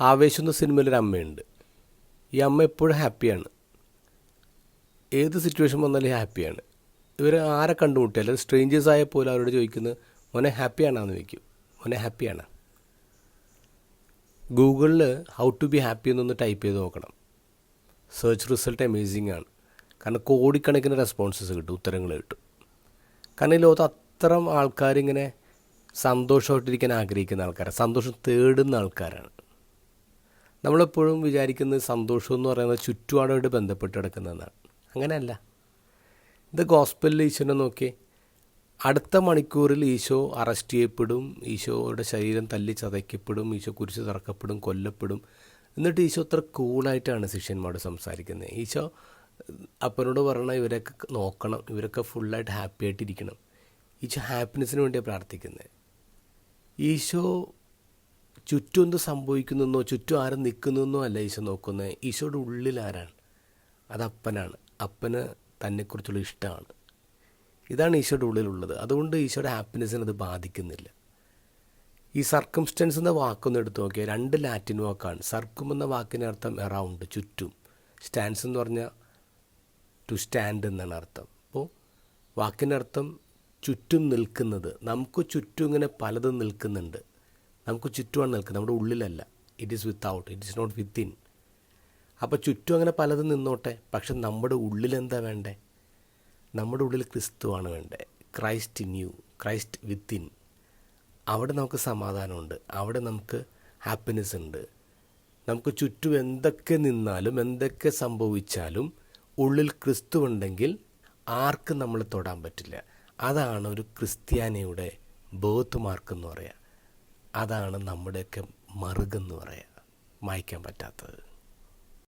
ആവേശം എന്ന സിനിമയിലൊരു അമ്മയുണ്ട്. ഈ അമ്മ എപ്പോഴും ഹാപ്പിയാണ്. ഏത് സിറ്റുവേഷൻ വന്നാലും ഹാപ്പിയാണ്. ഇവർ ആരെ കണ്ടുമുട്ടിയാലും സ്ട്രേഞ്ചേഴ്സ് ആയ പോലും അവരോട് ചോദിക്കുന്നത് മോനെ ഹാപ്പിയാണെന്ന് ചോദിക്കും. മോനെ ഹാപ്പിയാണ്. ഗൂഗിളിൽ ഹൗ ടു ബി ഹാപ്പി എന്നൊന്ന് ടൈപ്പ് ചെയ്ത് നോക്കണം. സെർച്ച് റിസൾട്ട് അമേസിങ് ആണ്. കാരണം കോടിക്കണക്കിന് റെസ്പോൺസസ് കിട്ടും ഉത്തരങ്ങൾ കിട്ടും. കാരണം ഈ ലോകത്ത് അത്തരം ആൾക്കാരിങ്ങനെ സന്തോഷമായിട്ടിരിക്കാൻ ആഗ്രഹിക്കുന്ന ആൾക്കാരാണ്. സന്തോഷം തേടുന്ന ആൾക്കാരാണ്. നമ്മളെപ്പോഴും വിചാരിക്കുന്നത് സന്തോഷം എന്ന് പറയുന്നത് ചുറ്റുപാടുമായിട്ട് ബന്ധപ്പെട്ട് കിടക്കുന്നതാണ്. അങ്ങനെയല്ല. ഇത് ഗോസ്പലിൽ ഈശോനെ നോക്കി അടുത്ത മണിക്കൂറിൽ ഈശോ അറസ്റ്റ് ചെയ്യപ്പെടും ഈശോയുടെ ശരീരം തല്ലി ചതയ്ക്കപ്പെടും ഈശോ കുരിശ് തറക്കപ്പെടും കൊല്ലപ്പെടും. എന്നിട്ട് ഈശോ അത്ര കൂളായിട്ടാണ് ശിഷ്യന്മാരോട് സംസാരിക്കുന്നത്. ഈശോ അപ്പനോട് പറയണ ഇവരൊക്കെ നോക്കണം ഇവരൊക്കെ ഫുള്ളായിട്ട് ഹാപ്പി ആയിട്ടിരിക്കണം. ഈശോ ഹാപ്പിനെസ്സിന് വേണ്ടിയാണ് പ്രാർത്ഥിക്കുന്നത്. ഈശോ ചുറ്റും എന്ത് സംഭവിക്കുന്നെന്നോ ചുറ്റും ആരും നിൽക്കുന്നോ അല്ല ഈശോ നോക്കുന്നത് ഈശോയുടെ ഉള്ളിൽ ആരാണ്? അത് അപ്പനാണ്. അപ്പന് തന്നെക്കുറിച്ചുള്ള ഇഷ്ടമാണ്. ഇതാണ് ഈശോയുടെ ഉള്ളിലുള്ളത്. അതുകൊണ്ട് ഈശോയുടെ ഹാപ്പിനെസ്സിനെ അത് ബാധിക്കുന്നില്ല. ഈ സർക്കംസ്റ്റൻസ് എന്ന വാക്കൊന്ന് എടുത്ത് നോക്കിയാൽ രണ്ട് ലാറ്റിൻ വാക്കാണ്. സർക്കും എന്ന വാക്കിന്റെ അർത്ഥം എറൗണ്ട് ചുറ്റും. സ്റ്റാൻസ് എന്ന് പറഞ്ഞാൽ ടു സ്റ്റാൻഡ് എന്നാണ് അർത്ഥം. അപ്പോൾ വാക്കിന്റെ അർത്ഥം ചുറ്റും നിൽക്കുന്നത്. നമുക്ക് ചുറ്റും ഇങ്ങനെ പലതും നിൽക്കുന്നുണ്ട്. നമുക്ക് ചുറ്റുമാണ് നിൽക്കുന്നത്. നമ്മുടെ ഉള്ളിലല്ല. It is without it is not within അപ്പോൾ ചുറ്റും അങ്ങനെ പലതും നിന്നോട്ടെ. പക്ഷെ നമ്മുടെ ഉള്ളിലെന്താ വേണ്ടേ? നമ്മുടെ ഉള്ളിൽ ക്രിസ്തുവാണ് വേണ്ടേ. Christ in you Christ within അവിടെ നമുക്ക് സമാധാനമുണ്ട്. അവിടെ നമുക്ക് ഹാപ്പിനെസ് ഉണ്ട്. നമുക്ക് ചുറ്റും എന്തൊക്കെ നിന്നാലും എന്തൊക്കെ സംഭവിച്ചാലും ഉള്ളിൽ ക്രിസ്തു ഉണ്ടെങ്കിൽ ആർക്കും നമ്മൾ തൊടാൻ പറ്റില്ല. അതാണ് ഒരു ക്രിസ്ത്യാനിയുടെ ബോത്ത് മാർക്ക് എന്ന് പറയുക അതാണ് നമ്മുടെയൊക്കെ മറുകെന്ന് പറയുക മായ്ക്കാൻ പറ്റാത്തത്.